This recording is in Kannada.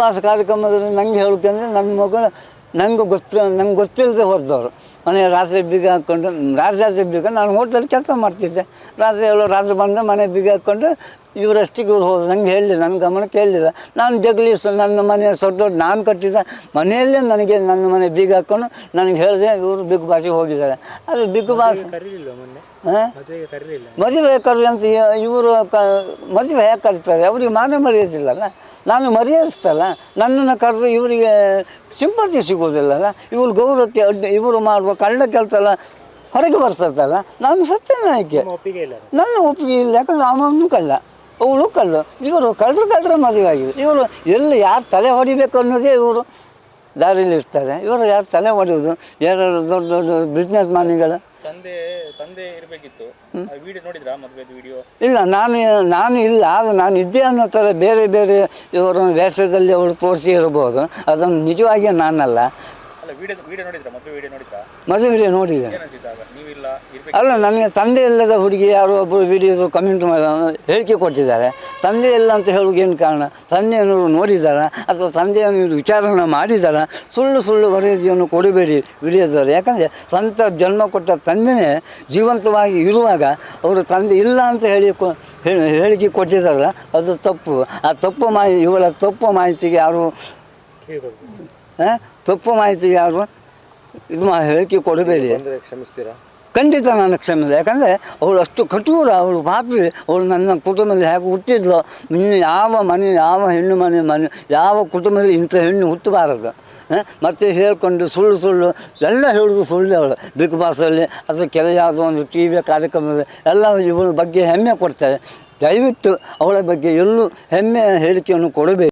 ಬಾಸ್ ಕಾರ್ಯಕ್ರಮದಲ್ಲಿ ನಂಗೆ ಹೇಳಬೇಕಂದ್ರೆ ನನ್ನ ಮಗಳು ನಂಗೆ ಗೊತ್ತು ನಂಗೆ ಗೊತ್ತಿಲ್ಲದೆ ಹೊರದವರು. ಮನೆ ರಾತ್ರಿ ಬೀಗ ಹಾಕ್ಕೊಂಡು ರಾತ್ರಿ ರಾತ್ರಿ ಬೀಗ ನಾನು ಹೋಟ್ಲಲ್ಲಿ ಕೆಲಸ ಮಾಡ್ತಿದ್ದೆ. ರಾತ್ರಿ ಹೇಳೋ ರಾತ್ರಿ ಬಂದು ಮನೆ ಬೀಗ ಹಾಕ್ಕೊಂಡು ಇವರಷ್ಟಿಗೆ ಇವ್ರು ಹೋದ್ರು. ನಂಗೆ ಹೇಳಿಲ್ಲ ನನ್ನ ಗಮನಕ್ಕೆ ಹೇಳಿಲ್ಲ ನಾನು ಜಗಲಿ ನನ್ನ ಮನೆ ಸೊಡ್ಡ ನಾನು ಕಟ್ಟಿದ್ದೆ ಮನೆಯಲ್ಲೇ ನನಗೆ ನನ್ನ ಮನೆ ಬೀಗ ಹಾಕ್ಕೊಂಡು ನನಗೆ ಹೇಳಿದೆ ಇವರು ಬಿಗ್ ಬಾಸಿಗೆ ಹೋಗಿದ್ದಾರೆ. ಅದು ಬಿಗ್ ಬಾಸ್ ಮದುವೆ ಕರಿ ಅಂತ ಇವರು ಕ ಮದುವೆ ಹೇಗೆ ಕರೀತಾರೆ? ಅವ್ರಿಗೆ ಮಾನ ಮರ್ಯಾದಿಲ್ಲಲ್ಲ ನಾನು ಮರ್ಯಾದಿಸ್ತಲ್ಲ ನನ್ನನ್ನು ಕರೆದು ಇವರಿಗೆ ಸಿಂಪತಿ ಸಿಗೋದಿಲ್ಲಲ್ಲ ಇವರು ಗೌರವಕ್ಕೆ ಅಡ್ಡ ಇವರು ಮಾಡುವ ಕಳ್ಳ ಕೆಲಸ ಹೊರಗೆ ಬರ್ತದಲ್ಲ ನಾನು ಸತ್ಯನಾಯ್ಕೆ. ನನ್ನ ಒಪ್ಪಿಗೆ ಇಲ್ಲ ಯಾಕಂದ್ರೆ ಅವನು ಕಳ್ಳ. ಅವಳು ಕಳ್ಳು. ಇವರು ಕಳ್ಳರು ಕಳ್ಳರ ಮದುವೆ ಆಗಿದೆ. ಇವರು ಎಲ್ಲಿ ಯಾರು ತಲೆ ಹೊಡಿಬೇಕು ಅನ್ನೋದೇ ಇವರು ದಾರಿಯಲ್ಲಿ ಇರ್ತಾರೆ ಇವರು ಯಾರು ತಲೆ ಹೊಡೆಯೋದು ಯಾರು ದೊಡ್ಡ ದೊಡ್ಡ ಬಿಸ್ನೆಸ್ ಮ್ಯಾನ್ಗಳು ತಂದೆ ಇರಬೇಕಿತ್ತು. ವಿಡಿಯೋ ನೋಡಿದ್ರಾ ಮದುವೆದು ವಿಡಿಯೋ ಇಲ್ಲ ನಾನು ನಾನು ಇಲ್ಲ. ಆದರೆ ನಾನು ಇದ್ದೆ ಅನ್ನೋ ಥರ ಬೇರೆ ಬೇರೆ ಇವರ ವ್ಯಾಸದಲ್ಲಿ ಅವರು ತೋರಿಸಿ ಇರ್ಬೋದು. ಅದನ್ನು ನಿಜವಾಗಿಯೇ ನಾನಲ್ಲ. ಅಲ್ಲ ವಿಡಿಯೋ ವಿಡಿಯೋ ನೋಡಿದ್ರಾ? ಮದುವೆ ವಿಡಿಯೋ ನೋಡಿದ್ರಾ? ಮದುವೆ ನೋಡಿದೆ. ಏನ್ ಅನ್ಸಿತ್ತು ಆಗ? ನೀವಿಲ್ಲ ಇರ್ಬೇಕು. ಅಲ್ಲ ನನಗೆ ತಂದೆ ಇಲ್ಲದ ಹುಡುಗಿ ಯಾರೋ ಒಬ್ಬರು ವಿಡಿಯೋ ಕಮೆಂಟ್ ಮಾಡಿ ಹೇಳಿಕೆ ಕೊಟ್ಟಿದ್ದಾರೆ. ತಂದೆ ಇಲ್ಲ ಅಂತ ಹೇಳೋಕೆ ಏನು ಕಾರಣ? ತಂದೆಯನ್ನು ನೋಡಿದಾರ ಅಥವಾ ತಂದೆಯನ್ನು ಇವ್ರು ವಿಚಾರಣೆ ಮಾಡಿದಾರ ಸುಳ್ಳು ಸುಳ್ಳು ವರದಿಯನ್ನು ಕೊಡಬೇಡಿ ವಿಡಿಯೋದವರು. ಯಾಕಂದರೆ ಸ್ವಂತ ಜನ್ಮ ಕೊಟ್ಟ ತಂದೆನೇ ಜೀವಂತವಾಗಿ ಇರುವಾಗ ಅವರು ತಂದೆ ಇಲ್ಲ ಅಂತ ಹೇಳಿ ಕೊ- ಹೇ- ಹೇಳಿಕೆ ಕೊಟ್ಟಿದ್ದಾರಲ್ಲ ಅದು ತಪ್ಪು. ಆ ತಪ್ಪು ಮಾಹಿತಿ ಇವಳ ತಪ್ಪು ಮಾಹಿತಿಗೆ ಯಾರು ತಪ್ಪು ಮಾಹಿತಿ ಯಾರು ಇದು ಮಾ ಹೇಳಿಕೆ ಕೊಡಬೇಡಿ. ಕ್ಷಮಿಸ್ತೀರಾ? ಖಂಡಿತ ನಾನು ಕ್ಷಮಿಸಿದೆ ಯಾಕಂದರೆ ಅವಳು ಅಷ್ಟು ಕಠೋರ ಅವಳು ಪಾಪಿ ಅವಳು ನನ್ನ ಕುಟುಂಬದಲ್ಲಿ ಹೇಗೆ ಹುಟ್ಟಿದ್ಲು ಇನ್ನು ಯಾವ ಮನೆ ಯಾವ ಹೆಣ್ಣು ಮನೆ ಮನೆ ಯಾವ ಕುಟುಂಬದಲ್ಲಿ ಇಂಥ ಹೆಣ್ಣು ಹುಟ್ಟಬಾರದು. ಹಾಂ? ಮತ್ತೆ ಹೇಳ್ಕೊಂಡು ಸುಳ್ಳು ಸುಳ್ಳು ಎಲ್ಲ ಹೇಳೋದು ಸುಳ್ಳು ಅವಳು. ಬಿಗ್ ಬಾಸಲ್ಲಿ ಅಥವಾ ಕೆಲ ಯಾವುದೋ ಒಂದು ಟಿ ವಿ ಕಾರ್ಯಕ್ರಮದಲ್ಲಿ ಎಲ್ಲ ಇವಳ ಬಗ್ಗೆ ಹೆಮ್ಮೆ ಕೊಡ್ತಾರೆ. ದಯವಿಟ್ಟು ಅವಳ ಬಗ್ಗೆ ಎಲ್ಲೂ ಹೆಮ್ಮೆ ಹೇಳಿಕೆಯನ್ನು ಕೊಡಬೇಕು